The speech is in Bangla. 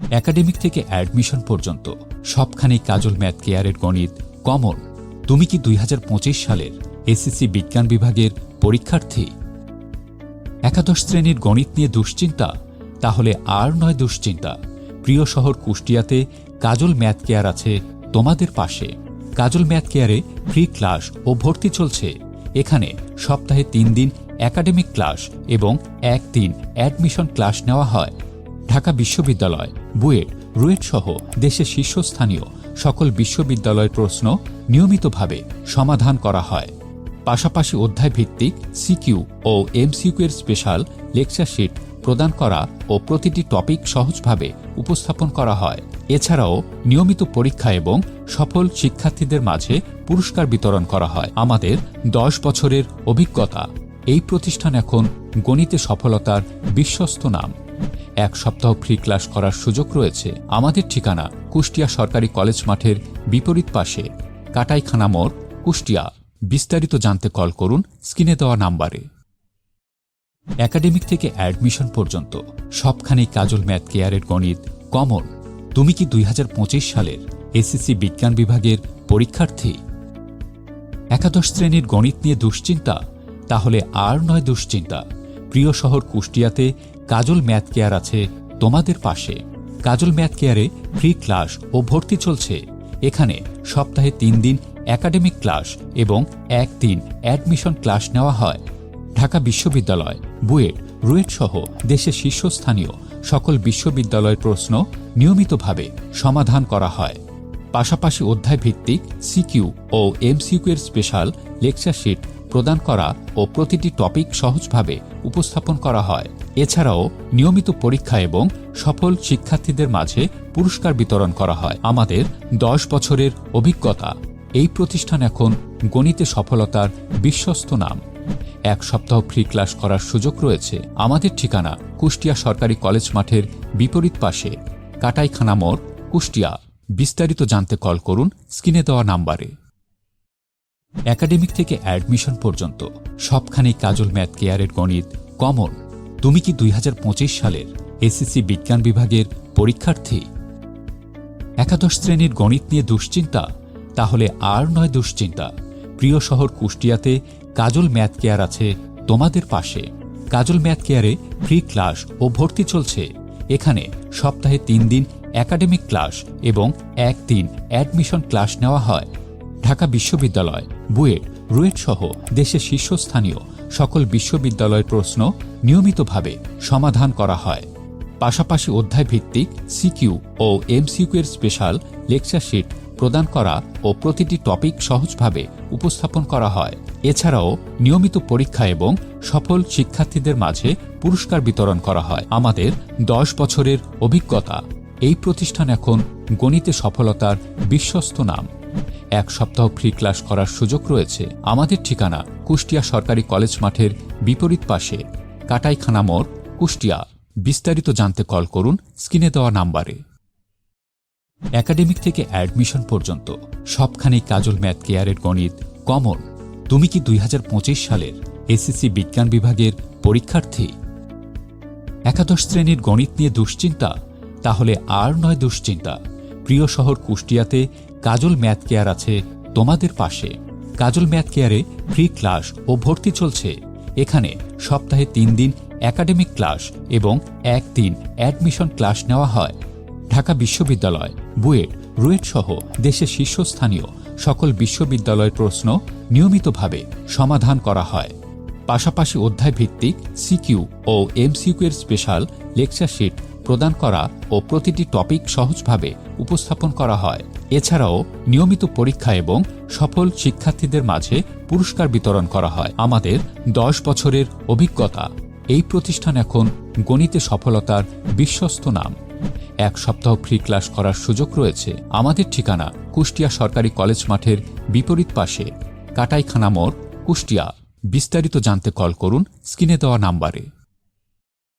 একাডেমিক থেকে অ্যাডমিশন পর্যন্ত সবখানেই কাজল ম্যাথ কেয়ারের গণিত কমন। তুমি কি দুই হাজার পঁচিশ সালের এসএসসি বিজ্ঞান বিভাগের পরীক্ষার্থী? একাদশ শ্রেণির গণিত নিয়ে দুশ্চিন্তা? তাহলে আর নয় দুশ্চিন্তা। প্রিয় শহর কুষ্টিয়াতে কাজল ম্যাথ কেয়ার আছে তোমাদের পাশে। কাজল ম্যাথ কেয়ারে ফ্রি ক্লাস ও ভর্তি চলছে। এখানে সপ্তাহে তিন দিন একাডেমিক ক্লাস এবং এক দিন অ্যাডমিশন ক্লাস নেওয়া হয়। ঢাকা বিশ্ববিদ্যালয়, বুয়েট, রুয়েট সহ দেশের শীর্ষস্থানীয় সকল বিশ্ববিদ্যালয়ের প্রশ্ন নিয়মিতভাবে সমাধান করা হয়। পাশাপাশি অধ্যায় ভিত্তিক সিকিউ ও এমসিকিউ এর স্পেশাল লেকচার শিট প্রদান করা ও প্রতিটি টপিক সহজভাবে উপস্থাপন করা হয়। এছাড়াও নিয়মিত পরীক্ষা এবং সফল শিক্ষার্থীদের মাঝে পুরস্কার বিতরণ করা হয়। আমাদের দশ বছরের অভিজ্ঞতা। এই প্রতিষ্ঠান এখন গণিতে সফলতার বিশ্বস্ত নাম। এক সপ্তাহ ফ্রি ক্লাস করার সুযোগ রয়েছে। আমাদের ঠিকানা কুষ্টিয়া সরকারি কলেজ মাঠের বিপরীত পাশে। কাটাইখানা মোড়, কুষ্টিয়া। বিস্তারিত জানতে কল করুন স্ক্রিনে দেওয়া নাম্বারে। একাডেমিক থেকে অ্যাডমিশন পর্যন্ত সবখানেই কাজল ম্যাথ কেয়ারের গণিত কমন তুমি কি দুই হাজার পঁচিশ সালের এসএসসি বিজ্ঞান বিভাগের পরীক্ষার্থী? একাদশ শ্রেণির গণিত নিয়ে দুশ্চিন্তা? তাহলে আর নয় দুশ্চিন্তা। প্রিয় শহর কুষ্টিয়াতে কাজল ম্যাথ কেয়ার আছে তোমাদের পাশে। কাজল ম্যাথ কেয়ারে ফ্রি ক্লাস ও ভর্তি চলছে। এখানে সপ্তাহে তিন দিন একাডেমিক ক্লাস এবং এক দিন অ্যাডমিশন ক্লাস নেওয়া হয়। ঢাকা বিশ্ববিদ্যালয়, বুয়েট, রুয়েট সহ দেশের শীর্ষস্থানীয় সকল বিশ্ববিদ্যালয়ের প্রশ্ন নিয়মিতভাবে সমাধান করা হয়। পাশাপাশি অধ্যায় ভিত্তিক সিকিউ ও এমসিকিউ এর স্পেশাল লেকচার শিট প্রদান করা ও প্রতিটি টপিক সহজভাবে উপস্থাপন করা হয়। এছাড়াও নিয়মিত পরীক্ষা এবং সফল শিক্ষার্থীদের মাঝে পুরস্কার বিতরণ করা হয়। আমাদের দশ বছরের অভিজ্ঞতা। এই প্রতিষ্ঠান এখন গণিতে সফলতার বিশ্বস্ত নাম। এক সপ্তাহ ফ্রি ক্লাস করার সুযোগ রয়েছে। আমাদের ঠিকানা কুষ্টিয়া সরকারি কলেজ মাঠের বিপরীত পাশে। কাটাইখানা মোড়, কুষ্টিয়া। বিস্তারিত জানতে কল করুন স্ক্রিনে দেওয়া নাম্বারে। একাডেমিক থেকে অ্যাডমিশন পর্যন্ত সবখানেই কাজল ম্যাথ কেয়ারের গণিত কমন। তুমি কি দুই হাজার পঁচিশ সালের এসএসসি বিজ্ঞান বিভাগের পরীক্ষার্থী? একাদশ শ্রেণির গণিত নিয়ে দুশ্চিন্তা? তাহলে আর নয় দুশ্চিন্তা। প্রিয় শহর কুষ্টিয়াতে কাজল ম্যাথ কেয়ার আছে তোমাদের পাশে। কাজল ম্যাথ কেয়ারে ফ্রি ক্লাস ও ভর্তি চলছে। এখানে সপ্তাহে তিন দিন একাডেমিক ক্লাস এবং এক দিন অ্যাডমিশন ক্লাস নেওয়া হয়। ঢাকা বিশ্ববিদ্যালয়, বুয়েট, রুয়েট সহ দেশের শীর্ষস্থানীয় সকল বিশ্ববিদ্যালয়ের প্রশ্ন নিয়মিতভাবে সমাধান করা হয়। পাশাপাশি অধ্যায় ভিত্তিক সিকিউ ও এমসিকিউ এর স্পেশাল লেকচার শিট প্রদান করা ও প্রতিটি টপিক সহজভাবে উপস্থাপন করা হয়। এছাড়াও নিয়মিত পরীক্ষা এবং সফল শিক্ষার্থীদের মাঝে পুরস্কার বিতরণ করা হয়। আমাদের দশ বছরের অভিজ্ঞতা। এই প্রতিষ্ঠান এখন গণিতে সফলতার বিশ্বস্ত নাম। এক সপ্তাহ ফ্রি ক্লাস করার সুযোগ রয়েছে। আমাদের ঠিকানা কুষ্টিয়া সরকারি কলেজ মাঠের বিপরীত পাশে, কাটাইখানা মোড়, কুষ্টিয়া। বিস্তারিত জানতে কল করুন স্ক্রিনে দেওয়া নাম্বারে। একাডেমিক থেকে অ্যাডমিশন পর্যন্ত সবখানেই কাজল ম্যাথ কেয়ারের গণিত কমন তুমি কি দুই হাজার পঁচিশ সালের এসএসসি বিজ্ঞান বিভাগের পরীক্ষার্থী? একাদশ শ্রেণির গণিত নিয়ে দুশ্চিন্তা? তাহলে আর নয় দুশ্চিন্তা। প্রিয় শহর কুষ্টিয়াতে কাজল ম্যাথ কেয়ার আছে তোমাদের পাশে। কাজল ম্যাথ কেয়ারে ফ্রি ক্লাস ও ভর্তি চলছে। এখানে সপ্তাহে তিন দিন একাডেমিক ক্লাস এবং এক দিন অ্যাডমিশন ক্লাস নেওয়া হয়। ঢাকা বিশ্ববিদ্যালয়, বুয়েট, রুয়েট সহ দেশের শীর্ষস্থানীয় সকল বিশ্ববিদ্যালয়ের প্রশ্ন নিয়মিতভাবে সমাধান করা হয়। পাশাপাশি অধ্যায় ভিত্তিক সিকিউ ও এমসিকিউ এর স্পেশাল লেকচার শিট প্রদান করা ও প্রতিটি টপিক সহজভাবে উপস্থাপন করা হয়। এছাড়াও নিয়মিত পরীক্ষা এবং সফল শিক্ষার্থীদের মাঝে পুরস্কার বিতরণ করা হয়। আমাদের দশ বছরের অভিজ্ঞতা। এই প্রতিষ্ঠান এখন গণিতে সফলতার বিশ্বস্ত নাম। এক সপ্তাহ ফ্রি ক্লাস করার সুযোগ রয়েছে। আমাদের ঠিকানা কুষ্টিয়া সরকারি কলেজ মাঠের বিপরীত পাশে। কাটাইখানা মোড়, কুষ্টিয়া। বিস্তারিত জানতে কল করুন স্ক্রিনে দেওয়া নাম্বারে।